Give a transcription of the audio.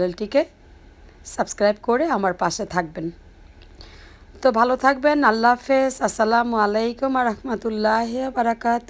চ্যানেলটিকে সাবস্ক্রাইব করে আমার পাশে থাকবেন। তো ভালো থাকবেন, আল্লাহ হাফেজ। আসসালামু আলাইকুম রহমতুল্লাহ বারাকাত।